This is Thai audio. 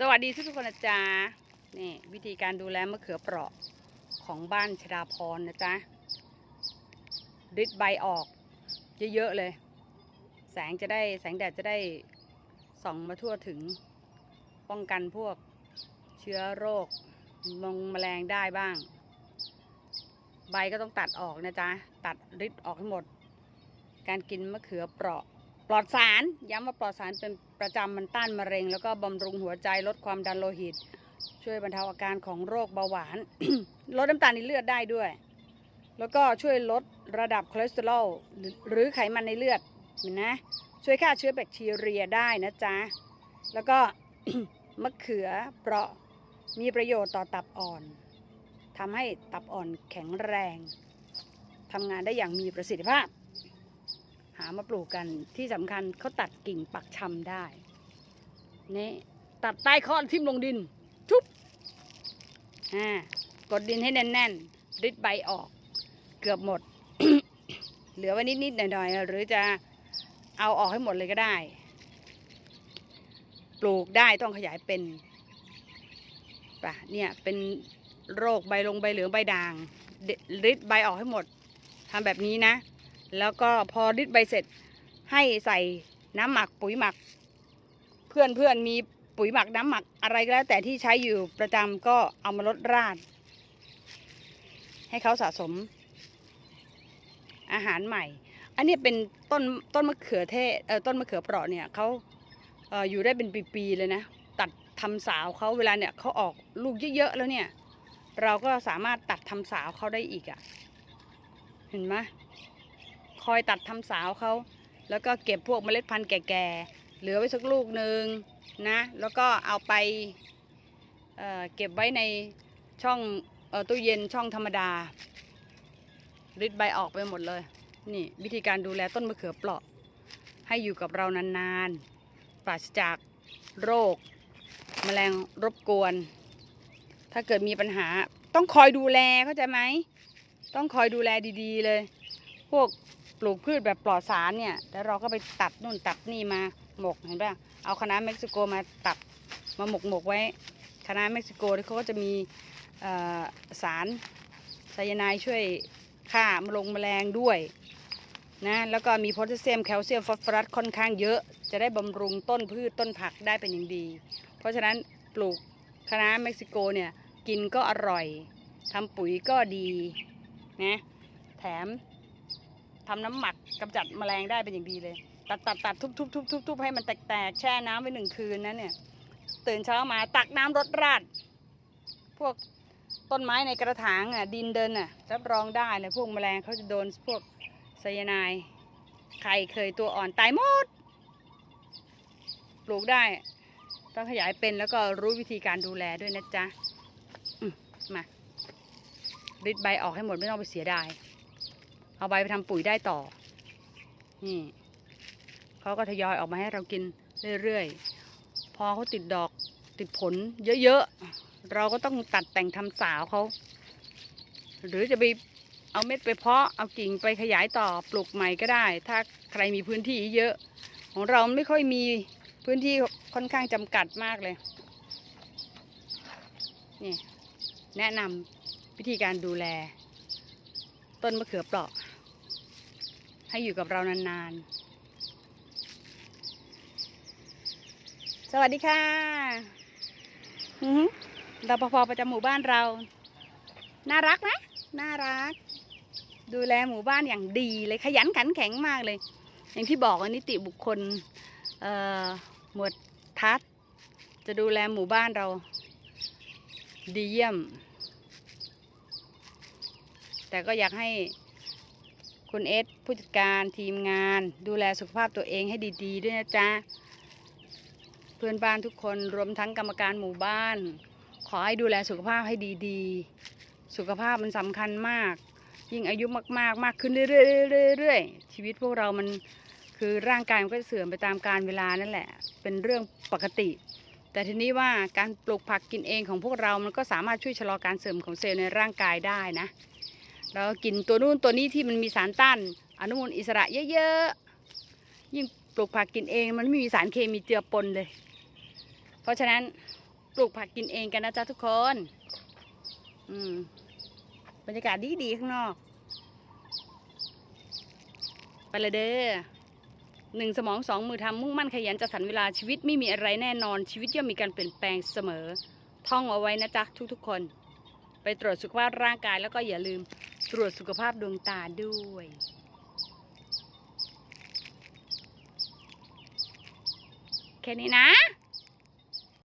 สวัสดีทุกคนนะจ๊ะนี่วิธีการดูแลมะเขือเปราะของบ้านชดาพรนะจ๊ะริดใบออกเยอะๆเลย แสงจะได้แสงแดดจะได้ส่องมาทั่วถึง ป้องกันพวกเชื้อโรคมงแมลงได้บ้าง ใบก็ต้องตัดออกนะจ๊ะ ตัดริดออกให้หมด การกินมะเขือเปราะ ปลอดสารย้ำว่าปลอดสารเป็นประจำมันต้านมะเร็ง แล้วก็บำรุงหัวใจลดความดันโลหิต ช่วยบรรเทาอาการของโรคเบาหวาน ลดน้ำตาลในเลือดได้ด้วย แล้วก็ช่วยลดระดับคอเลสเตอรอลหรือไขมันในเลือดนะช่วยฆ่าเชื้อแบคทีเรียได้นะจ๊ะ แล้วก็มะเขือเปราะมีประโยชน์ต่อตับอ่อนทำให้ตับอ่อนแข็งแรงทำงานได้อย่างมีประสิทธิภาพามาปลูกกันที่สำคัญเขาตัดกิ่งปักชำได้นี่ตัดใต้ข้อทิ่มลงดินทุบอ่ากดดินให้แน่นๆริดใบออกเกือบหมด เหลือไว้นิดๆหน่อยๆหรือจะเอาออกให้หมดเลยก็ได้ ปลูกได้ต้องขยายเป็นป่ะเนี่ยเป็นโรคใบลงใบเหลืองใบด่างริดใบออกให้หมดทำแบบนี้นะ แล้วก็พอริดใบเสร็จให้ใส่น้ำหมักปุ๋ยหมัก เพื่อนเพื่อนมีปุ๋ยหมักน้ำหมักอะไรก็แล้ว แต่ที่ใช้อยู่ประจำก็เอามาลดราด ให้เขาสะสม อาหารใหม่ อันนี้เป็นต้นต้นมะเขือเทศเออต้นมะเขือเปราะเนี่ยเขาเอออยู่ได้เป็นปีๆเลยนะ ตัดทำสาวเขาเวลาเนี่ยเขาออกลูกเยอะๆแล้วเนี่ย เราก็สามารถตัดทำสาวเขาได้อีกอะ่ะ เห็นไหม คอยตัดทำสาวเขา แล้วก็เก็บพวกเมล็ดพันธุ์แก่ๆ เหลือไว้สักลูกหนึ่งนะ แล้วก็เอาไปเเก็บไว้ในช่องออตู้เย็นช่องธรรมดาริดใบออกไปหมดเลย นี่วิธีการดูแลต้นมะเขือเปราะ ให้อยู่กับเรานานๆ ปราศจากโรค แมลงรบกวน ถ้าเกิดมีปัญหาต้องคอยดูแลเข้าใจไหม ต้องคอยดูแลดีๆเลย พวก ปลูกพืชแบบปลอดสารเนี่ย แล้วเราก็ไปตัดนู่นตัดนี่มาหมกเห็นป่ะ เอาคณะเม็กซิโกมาตัดมาหมกหมกไว้ คณะเม็กซิโกที่เขาก็จะมีสารไซยาไนด์ช่วยฆ่ามลงแมลงด้วยนะแล้วก็มีโพแทสเซียมแคลเซียมฟอสฟอรัสค่อนข้างเยอะ จะได้บำรุงต้นพืชต้นผักได้เป็นอย่างดี เพราะฉะนั้นปลูกคณะน้าเม็กซิโกเนี่ย กินก็อร่อยทำปุ๋ยก็ดีนะแถม ทำน้ำหมักกำจัดแมลงได้เป็นอย่างดีเลย ตัดตัดตัดทุบทุบทุบทุบทุบให้มันแตกแตกแช่น้ำไว้หนึ่งคืนนะเนี่ย ตื่นเช้ามาตักน้ำรดราด พวกต้นไม้ในกระถางอะดินเดินอะรับรองได้เลยพวกแมลงเขาจะโดนพวกไซยาไนด์ไข่เคยตัวอ่อนตายหมด ปลูกได้ ต้องขยายเป็นแล้วก็รู้วิธีการดูแลด้วยนะจ๊ะมมาริดใบออกให้หมดไม่ต้องไปเสียดาย เอาใบไปทำปุ๋ยได้ต่อ นี่เขาก็ทยอยออกมาให้เรากินเรื่อยๆ พอเขาติดดอกติดผลเยอะๆ เราก็ต้องตัดแต่งทำสาวเขา หรือจะไปเอาเม็ดไปเพาะ เอากิ่งไปขยายต่อปลูกใหม่ก็ได้ ถ้าใครมีพื้นที่เยอะ ของเราไม่ค่อยมีพื้นที่ค่อนข้างจำกัดมากเลย นี่แนะนำวิธีการดูแล ต้นมะเขือเปราะ ให้อยู่กับเรานานๆ สวัสดีค่ะอือหือปภประจำหมู่บ้านเรา น่ารักไหมน่ารัก ดูแลหมู่บ้านอย่างดีเลยขยันขันแข็งมากเลย อย่างที่บอกว่านิติบุคคลหมวดทัศจะดูแลหมู่บ้านเรา ดีเยี่ยม แต่ก็อยากให้ คุณเอสผู้จัดการทีมงาน ดูแลสุขภาพตัวเองให้ดี ๆ ด้วยนะจ๊ะ เพื่อนบ้านทุกคนรวมทั้งกรรมการหมู่บ้าน ขอให้ดูแลสุขภาพให้ดีๆ สุขภาพมันสำคัญมาก ยิ่งอายุมากๆ มากขึ้นเรื่อยๆเรื่อยๆชีวิตพวกเรามันคือร่างกายมันก็จะเสื่อมไปตามกาลเวลานั่นแหละ เป็นเรื่องปกติ แต่ทีนี้ว่าการปลูกผักกินเองของพวกเรา มันก็สามารถช่วยชะลอการเสื่อมของเซลล์ในร่างกายได้นะ เรากินตัวนู้นตัวนี้ที่มันมีสารต้านอนุมูลอิสระเยอะๆ ยิ่งปลูกผักกินเอง มันไม่มีสารเคมีเจือปนเลย เพราะฉะนั้นปลูกผักกินเองกันนะจ๊ะทุกคน อืมบรรยากาศดีๆข้างนอก ไปเลยเด้อหนึ่งสมองสองมือทำมุ่งมั่นขยันจัดสรรเวลาชีวิตไม่มีอะไรแน่นอนชีวิตย่อมมีการเปลี่ยนแปลงเสมอ ท่องเอาไว้นะจ๊ะทุกๆคน ไปตรวจสุขภาพร่างกายแล้วก็อย่าลืม ตรวจสุขภาพดวงตาด้วย แค่นี้นะ